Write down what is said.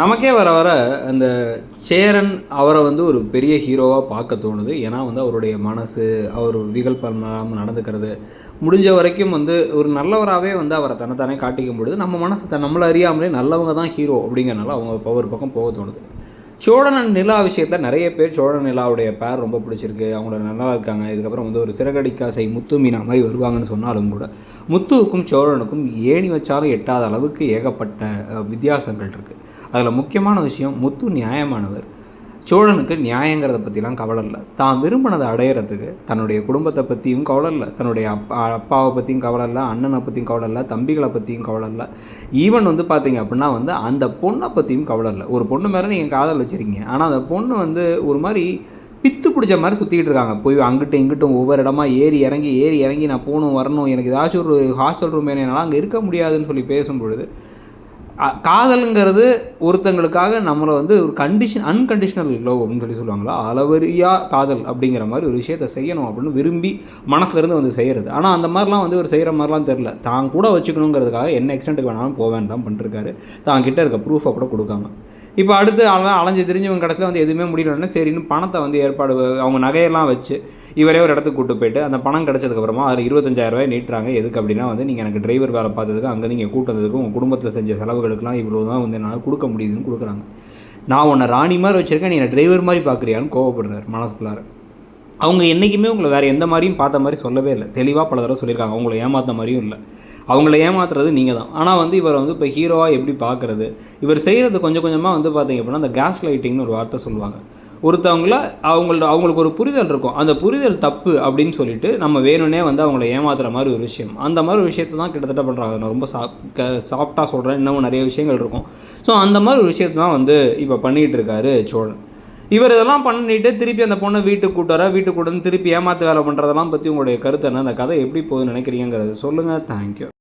நமக்கே வர வர அந்த சேரன் அவரை வந்து ஒரு பெரிய ஹீரோவாக பார்க்க தோணுது. ஏன்னா வந்து அவருடைய மனசு அவர் விகல்பம் நடந்துக்கிறது முடிஞ்ச வரைக்கும் வந்து ஒரு நல்லவராகவே வந்து அவரை தன்னைத்தானே காட்டிக்கும் பொழுது நம்ம மனசு த நம்மளை அறியாமலே நல்லவங்க தான் ஹீரோ அப்படிங்கிறனால அவங்க ஒரு பக்கம் போக தோணுது. சோழன் நிலா விஷயத்தில் நிறைய பேர் சோழன் நிலாவுடைய பேர் ரொம்ப பிடிச்சிருக்கு. அவங்களோட நல்லா இருக்காங்க. இதுக்கப்புறம் வந்து ஒரு சிறகடிக்காசை முத்து மீனா மாதிரி வருவாங்கன்னு சொன்னாலும் கூட முத்துவுக்கும் சோழனுக்கும் ஏணி வச்சாலும் எட்டாத அளவுக்கு ஏகப்பட்ட வித்தியாசங்கள் இருக்குது அதில் முக்கியமான விஷயம் முத்து நியாயமானவர். சோழனுக்கு நியாயங்கிறத பற்றிலாம் கவலை இல்லை. தான் விரும்பினதை அடையிறதுக்கு தன்னுடைய குடும்பத்தை பற்றியும் கவலை இல்லை. தன்னுடைய அப்பா அப்பாவை பற்றியும் கவலை இல்லை. அண்ணனை பற்றியும் கவலை இல்லை. தம்பிகளை பற்றியும் கவலை இல்லை. ஈவன் வந்து பார்த்தீங்க அப்படின்னா வந்து அந்த பொண்ணை பற்றியும் கவலை இல்லை. ஒரு பொண்ணு மேலே நீங்கள் காதல் வச்சுருக்கீங்க. ஆனால் அந்த பொண்ணு வந்து ஒரு மாதிரி பித்து பிடிச்ச மாதிரி சுற்றிக்கிட்டு இருக்காங்க. போய் அங்கிட்டும் இங்கிட்டும் ஒவ்வொரு இடமா ஏறி இறங்கி ஏறி இறங்கி நான் போகணும் வரணும். எனக்கு ஏதாச்சும் ஒரு ஹாஸ்டல் ரூம் என்னால் அங்கே இருக்க முடியாதுன்னு சொல்லி பேசும்பொழுது காதலுங்கிறது ஒருத்தங்களுக்காக நம்மளை வந்து ஒரு கண்டிஷன் அன்கண்டிஷனல் லவ் அப்படின்னு சொல்லி சொல்லுவாங்களா? அளவரியா காதல் அப்படிங்கிற மாதிரி ஒரு விஷயத்த செய்யணும் அப்படின்னு விரும்பி மனசுலேருந்து வந்து செய்கிறது ஆனால் அந்த மாதிரிலாம் வந்து ஒரு செய்கிற மாதிரிலாம் தெரில தான் கூட வச்சுக்கணுங்கிறதுக்காக என்ன எக்ஸ்டென்ட்டுக்கு வேணாலும் போவேன் தான் பண்ணிருக்காரு. தான் கிட்ட இருக்க ப்ரூஃபை கூட கொடுக்காம. இப்போ அடுத்து அதெல்லாம் அலைஞ்சு தெரிஞ்சவங்க கடைசியில் வந்து எதுவுமே முடியலன்னா சரின்னு பணத்தை வந்து ஏற்பாடு அவங்க நகையெல்லாம் வச்சு இவரே ஒரு இடத்துக்கு கூட்டு போயிட்டு அந்த பணம் கிடச்சதுக்கப்புறமா அதில் இருபத்தஞ்சாயிரம் ரூபாய் நீட்டுறாங்க. எதுக்கு அப்படின்னா வந்து நீங்கள் எனக்கு டிரைவர் வேலை பார்த்ததுக்கு அங்கே நீங்கள் கூட்டதுக்கு உங்கள் குடும்பத்தில் செஞ்ச செலவு செலவுகளுக்கெல்லாம் இவ்வளோ தான் வந்து என்னால் கொடுக்க முடியுதுன்னு கொடுக்குறாங்க. நான் உன்னை ராணி மாதிரி வச்சுருக்கேன் நீ என்னை டிரைவர் மாதிரி பார்க்குறியான்னு கோவப்படுறாரு மனசுக்குள்ளார. அவங்க என்றைக்குமே உங்களை வேறு எந்த மாதிரியும் பார்த்த மாதிரி சொல்லவே இல்லை. தெளிவாக பல தடவை சொல்லியிருக்காங்க. அவங்கள ஏமாத்த மாதிரியும் இல்லை. அவங்கள ஏமாத்துறது நீங்கள் தான். ஆனால் வந்து இவரை வந்து இப்போ ஹீரோவாக எப்படி பார்க்குறது இவர் செய்கிறது கொஞ்சம் கொஞ்சமாக வந்து பார்த்தீங்க அப்படின்னா அந்த கேஸ் லைட்டிங்னு ஒரு வார்த்தை சொல்லுவாங்க. ஒருத்தவங்கள அவங்களோட அவங்களுக்கு ஒரு புரிதல் இருக்கும். அந்த புரிதல் தப்பு அப்படின்னு சொல்லிட்டு நம்ம வேணும்னே வந்து அவங்கள ஏமாத்துற மாதிரி ஒரு விஷயம். அந்த மாதிரி விஷயத்தை தான் கிட்டத்தட்ட பண்ணுறாங்க நான் ரொம்ப சாப் க சாஃப்டாக சொல்கிறேன் இன்னமும் நிறைய விஷயங்கள் இருக்கும். ஸோ அந்த மாதிரி ஒரு விஷயத்தை தான் வந்து இப்போ பண்ணிகிட்டு இருக்காரு சோழன். இவர் இதெல்லாம் பண்ணிட்டு திருப்பி அந்த பொண்ணை வீட்டுக்கு கூட்டுற வீட்டுக்கு கூட்டு திருப்பி ஏமாத்து வேலை பண்ணுறதெல்லாம் பற்றி உங்களுடைய கருத்து என்ன? அந்த கதை எப்படி போகுதுன்னு நினைக்கிறீங்கிறது சொல்லுங்கள் தேங்க்யூ